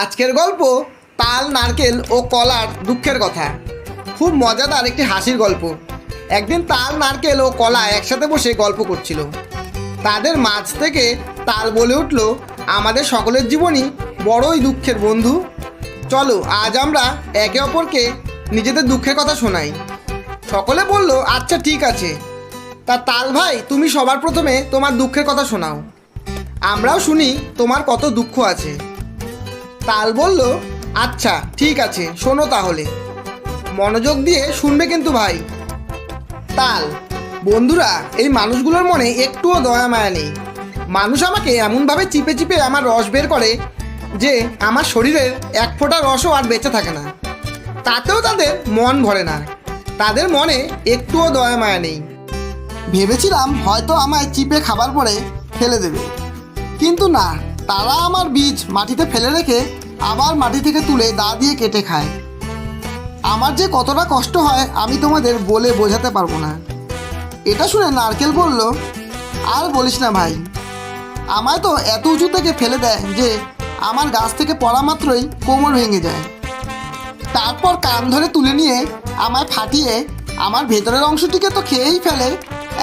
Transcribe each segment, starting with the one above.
আজকের গল্প তাল, নারকেল ও কলার দুঃখের কথা। খুব মজাদার একটি হাসির গল্প। একদিন তাল, নারকেল ও কলা একসাথে বসে গল্প করছিল। তাদের মাঝ থেকে তাল বলে উঠল, আমাদের সকলের জীবনই বড়ই দুঃখের বন্ধু। চলো, আজ আমরা একে অপরকে নিজেদের দুঃখের কথা শোনাই। সকলে বলল আচ্ছা ঠিক আছে। তা তাল ভাই, তুমি সবার প্রথমে তোমার দুঃখের কথা শোনাও। আমরাও শুনি তোমার কত দুঃখ আছে। তাল বলল আচ্ছা ঠিক আছে, শোনো তাহলে। মনোযোগ দিয়ে শুনবে কিন্তু ভাই। তাল, বন্ধুরা, এই মানুষগুলোর মনে একটুও দয়া মায়া নেই। মানুষ আমাকে এমনভাবে চিপে চিপে আমার রস বের করে যে আমার শরীরের এক ফোঁটা রসও আর বেঁচে থাকে না। তাতেও তাদের মন ভরে না। তাদের মনে একটুও দয়া মায়া নেই। ভেবেছিলাম হয়তো আমায় চিপে খাবার পরে ফেলে দেবে। কিন্তু না তারা আমার বীজ মাটিতে ফেলে রেখে আবার মাটি থেকে তুলে দা দিয়ে কেটে খায়। আমার যে কতটা কষ্ট হয় আমি তোমাদের বলে বোঝাতে পারব না। এটা শুনে নারকেল বলল, আর বলিস না ভাই, আমায় তো এত উঁচু থেকে ফেলে দেয় যে আমার গাছ থেকে পড়া মাত্রই কোমর ভেঙে যায়। তারপর কান ধরে তুলে নিয়ে আমায় ফাটিয়ে আমার ভেতরের অংশটিকে তো খেয়েই ফেলে,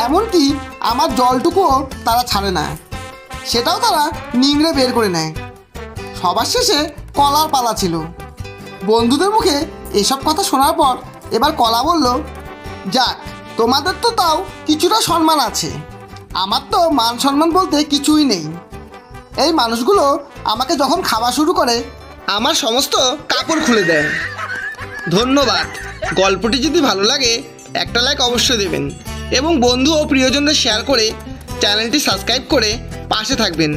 এমনকি আমার জলটুকুও তারা ছাড়ে না। সেটাও তারা নিংড়ে বের করে নেয়। সবার শেষে কলার পালা ছিল। বন্ধুদের মুখে এসব কথা শোনার পর এবার কলা বলল, যাক, তোমাদের তো তাও কিছুটা সম্মান আছে। আমার তো মান সম্মান বলতে কিছুই নেই। এই মানুষগুলো আমাকে যখন খাওয়া শুরু করে, আমার সমস্ত কাপড় খুলে দেয়। ধন্যবাদ। গল্পটি যদি ভালো লাগে, একটা লাইক অবশ্যই দেবেন। এবং বন্ধু ও প্রিয়জনদের শেয়ার করে চ্যানেলটি সাবস্ক্রাইব করে পাশে থাকবেন।